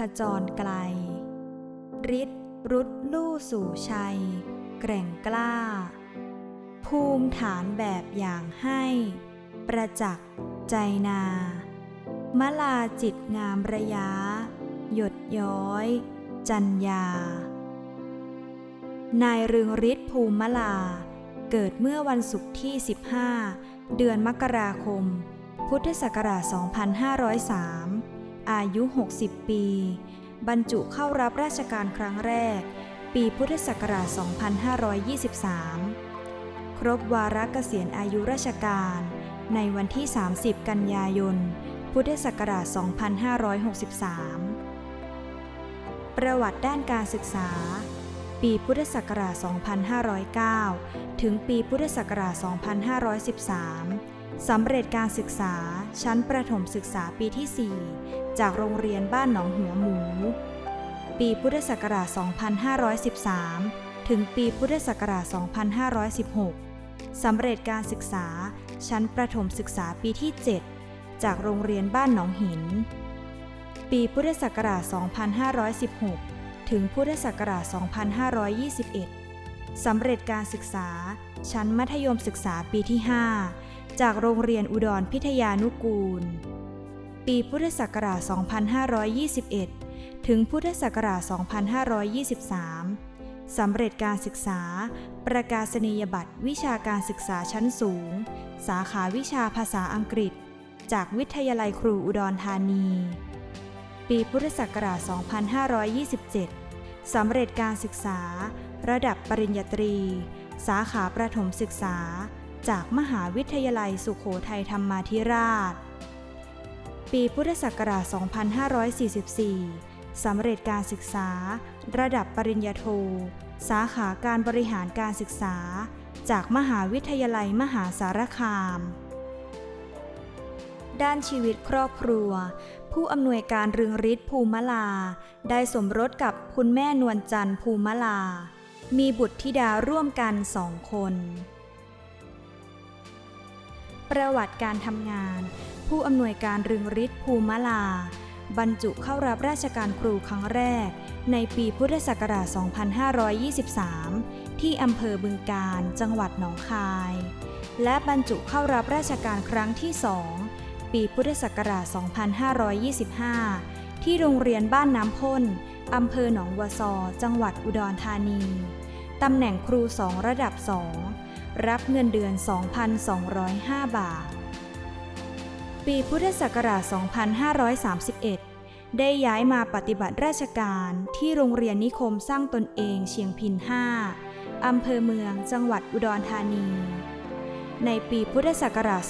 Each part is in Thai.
ขจรไกลฤทธิ์รุดลู่สู่ชัย แกร่งกล้า ภูมิฐานแบบอย่างให้ ประจักษ์ใจนามลาจิตงามระยะ หยดย้อย จัญญานายเรืองฤทธิ์ภูมิมลา เกิดเมื่อวันศุกร์ที่ 15 เดือนมกราคม พุทธศักราช 2503 อายุ 60 ปี บรรจุเข้ารับราชการครั้งแรก ปีพุทธศักราช 2523 ครบวาระเกษียณอายุราชการ ในวันที่ 30 กันยายน พุทธศักราช 2563 ประวัติด้านการศึกษา ปีพุทธศักราช 2509 ถึงปีพุทธศักราช 2513 สำเร็จการศึกษา ชั้นประถมศึกษาปีที่ 4 จากโรงเรียนบ้านหนองหัวหมู ปีพุทธศักราช 2513 ถึงปีพุทธศักราช 2516 สำเร็จการศึกษาชั้นประถมศึกษาปีที่ 7 จากโรงเรียนบ้านหนองหิน ปีพุทธศักราช 2516 ถึงพุทธศักราช 2521 สำเร็จการศึกษาชั้นมัธยมศึกษาปีที่ 5 จากโรงเรียนอุดรพิทยานุกูล ปีพุทธศักราช 2521 ถึงพุทธศักราช 2523 สำเร็จการศึกษา ประกาศนียบัตรวิชาการศึกษาชั้นสูง สาขาวิชาภาษาอังกฤษ จากวิทยาลัยครูอุดรธานี ปีพุทธศักราช 2527 สำเร็จการศึกษา ระดับปริญญาตรี สาขาประถมศึกษา จากมหาวิทยาลัยสุโขทัยธรรมาธิราช ปีพุทธศักราช 2544 สำเร็จการศึกษา ระดับปริญญาโท สาขาการบริหารการศึกษา จากมหาวิทยาลัยมหาสารคาม ด้านชีวิตครอบครัว ผู้อำนวยการเรืองฤทธิ์ภูมิลา ได้สมรสกับคุณแม่นวลจันทร์ภูมิลา มีบุตรธิดาร่วมกันสองคน ประวัติการทำงาน ผู้อำนวยการรืองฤทธิ์ภูมิลา บรรจุเข้ารับราชการครูครั้งแรก ในปีพุทธศักราช 2523 ที่อำเภอบึงกาฬจังหวัดหนองคาย และบรรจุเข้ารับราชการครั้งที่สองปีพุทธศักราช 2525 ที่โรงเรียนบ้านน้ำพ่นอำเภอหนองวัวซอ จังหวัดอุดรธานี ตำแหน่งครูสองระดับสอง รับเงินเดือน 2,205 บาท ปีพุทธศักราช 2531 ได้ย้ายมาปฏิบัติราชการที่โรงเรียนนิคมสร้างตนเองเชียงพิน 5 อำเภอเมืองจังหวัดอุดรธานี ในปีพุทธศักราช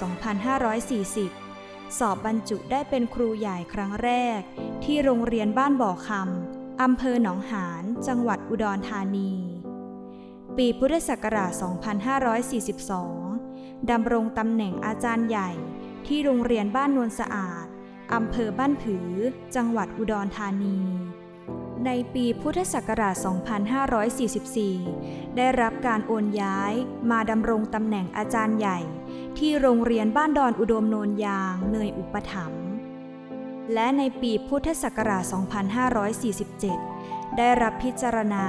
2540 สอบบรรจุได้เป็นครูใหญ่ครั้งแรก ที่โรงเรียนบ้านบ่อคำอำเภอหนองหาน จังหวัดอุดรธานี ปีพุทธศักราช 2542 ดำรงตำแหน่งอาจารย์ใหญ่ที่โรงเรียนบ้านนวลสะอาด อำเภอบ้านผือ จังหวัดอุดรธานี ในปีพุทธศักราช 2544 ได้รับการโอนย้ายมาดำรงตำแหน่งอาจารย์ใหญ่ ที่โรงเรียนบ้านดอนอุดมโนนยางเนยอุปถัมภ์และในปีพุทธศักราช 2547 ได้รับพิจารณา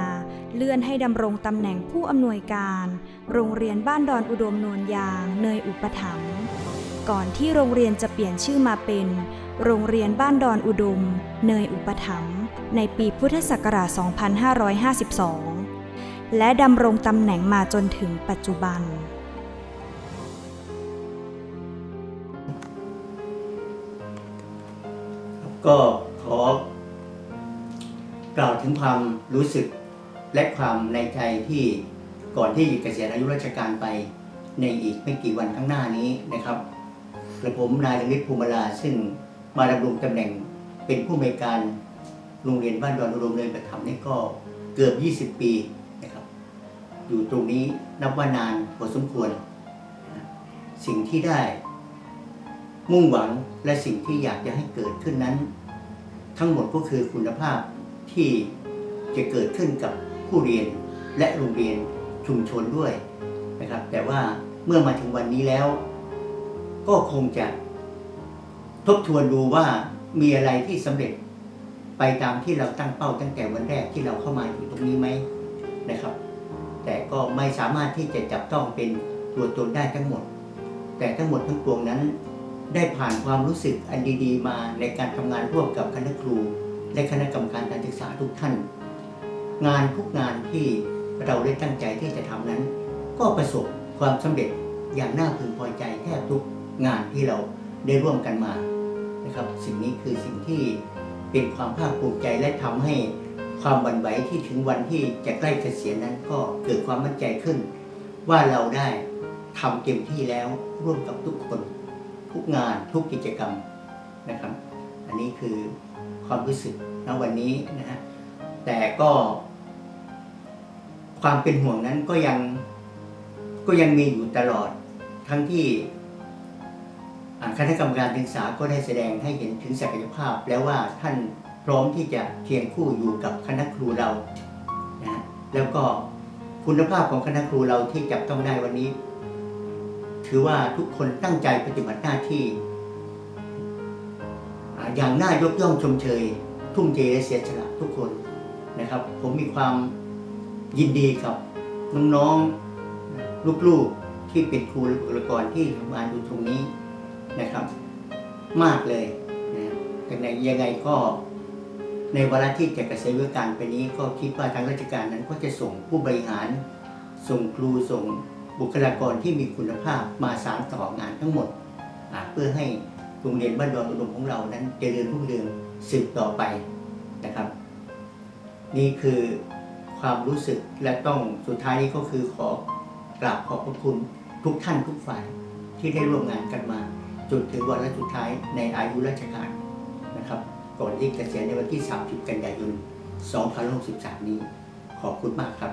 เลื่อนให้ดำรงตำแหน่งผู้อำนวยการ โรงเรียนบ้านดอนอุดมโนนยางเนยอุปถัมภ์ก่อนที่โรงเรียนจะเปลี่ยนชื่อมาเป็น โรงเรียนบ้านดอนอุดม เนยอุปถัมภ์ในปีพุทธศักราช 2552 และดำรงตำแหน่งมาจนถึงปัจจุบันก็ขอ กล่าวถึงความรู้สึกและความในใจที่ก่อนที่เกษียณอายุราชการไปในอีกไม่กี่วันข้างหน้านี้นะครับกระผมนายลฤทธิ์ภูมิลาซึ่งมาดำรงตำแหน่งเป็นผู้อำนวยการโรงเรียนบ้านดอนอุดมเลยประถมนี่ก็เกือบ 20 ปีนะครับ อยู่ตรงนี้นับว่านานพอสมควร สิ่งที่ได้ มุ่งหวังและสิ่งที่อยากจะให้เกิดขึ้นนั้น ทั้งหมดก็คือคุณภาพ ที่จะเกิดขึ้นกับผู้เรียนและโรงเรียนชุมชนด้วยนะครับ แต่ว่าเมื่อมาถึงวันนี้แล้ว ก็คงจะทบทวนดูว่ามีอะไรที่สำเร็จไปตามที่เราตั้งเป้าตั้งแต่วันแรกที่เราเข้ามาอยู่ตรงนี้ไหมนะครับ แต่ก็ไม่สามารถที่จะจับต้องเป็นตัวตนได้ทั้งหมด แต่ทั้งหมดทั้งปวงนั้น ได้ผ่านความรู้สึกอันดี ๆ มาในการทำงานร่วมกับคณะครู และคณะกรรมการการศึกษาทุกท่าน งานทุกงานที่เราได้ตั้งใจที่จะทำนั้น ก็ประสบความสำเร็จอย่างน่าพึงพอใจแทบทุกงานที่เราได้ร่วมกันมานะครับ สิ่งนี้คือสิ่งที่เป็นความภาคภูมิใจและทำให้ความบันไหวที่ถึงวันที่จะใกล้เกษียณนั้นก็เกิดความมั่นใจขึ้น ว่าเราได้ทำเต็มที่แล้วร่วมกับทุกคน ทุกงานทุกกิจกรรมนะครับ อันนี้คือ ความรู้สึกณวันนี้นะฮะแต่ก็ ความเป็นห่วงนั้นก็ยังก็ยังมีอยู่ตลอดทั้งที่อ่าคณะกรรมการศึกษาก็ได้แสดงให้เห็นถึงศักยภาพ แล้วว่าท่านพร้อมที่จะเคียงคู่อยู่กับคณะครูเรานะแล้วก็คุณภาพของคณะครูเราที่จับต้องได้วันนี้ ถือว่าทุกคนตั้งใจปฏิบัติหน้าที่ อย่างน่ายกย่องชมเชย ทุ่มเทและเสียสละทุกคนนะครับ ผมมีความยินดีกับน้องๆลูกๆที่เป็นครูและบุคลากรที่ทำงานอยู่ตรงนี้นะครับ มากเลยนะแต่ในยังไงก็ในเวลาที่จะเกษียณราชการไปนี้ก็คิดว่าทางราชการนั้นก็จะส่งผู้บริหาร ส่งครูส่งบุคลากรที่มีคุณภาพมาสานต่องานทั้งหมดเพื่อให้ โรงเรียนบ้านดอนอุดมของเรานั้นจเจริญรุ่งเรืองสืบต่อไปนะครับ นี่คือความรู้สึกและต้องสุดท้ายนี้ก็คือขอกราบขอบพระคุณทุกท่านทุกฝ่ายที่ได้ร่วมงานกันมา จนถึงวันและสุดท้ายในอายุราชการนะครับ ก่อนที่เกษียณในวันที่ 30 กันยายน 2563 นี้ ขอบคุณมากครับ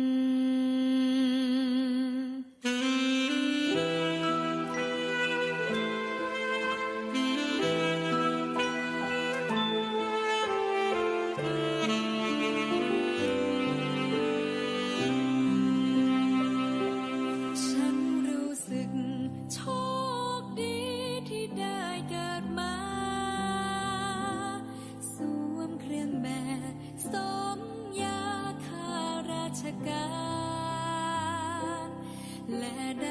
และได้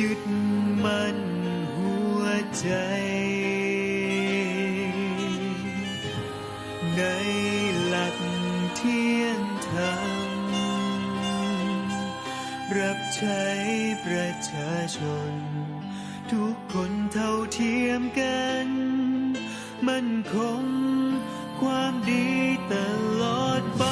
ยึดมั่นหัวใจ ในหลักเที่ยงธรรม รับใช้ประชาชน ทุกคนเท่าเทียมกัน มันคงความดีตลอดไป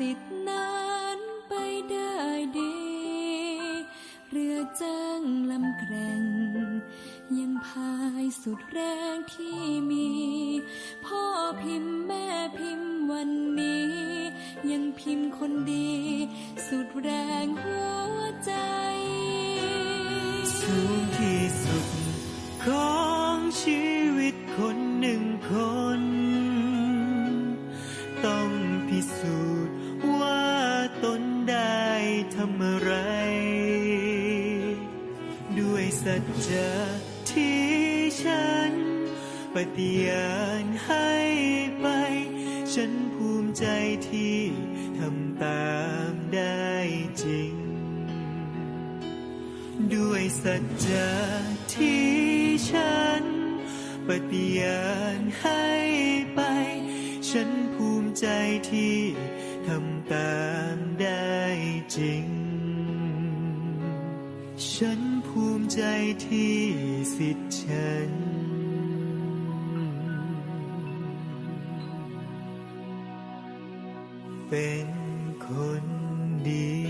สิทธินั้นไปได้ดี เรือจ้างลำแกร่ง ยังพายสุดแรงที่มี พ่อพิมพ์แม่พิมพ์วันนี้ ยังพิมพ์คนดี ฏิญาณให้ไป ฉันภูมิใจที่ทำตามได้จริง ด้วยสัจจะที่ฉัน ปฏิญาณให้ไป ฉันภูมิใจที่ทำตามได้จริง ฉันภูมิใจที่สิทธิฉัน เป็นคนดี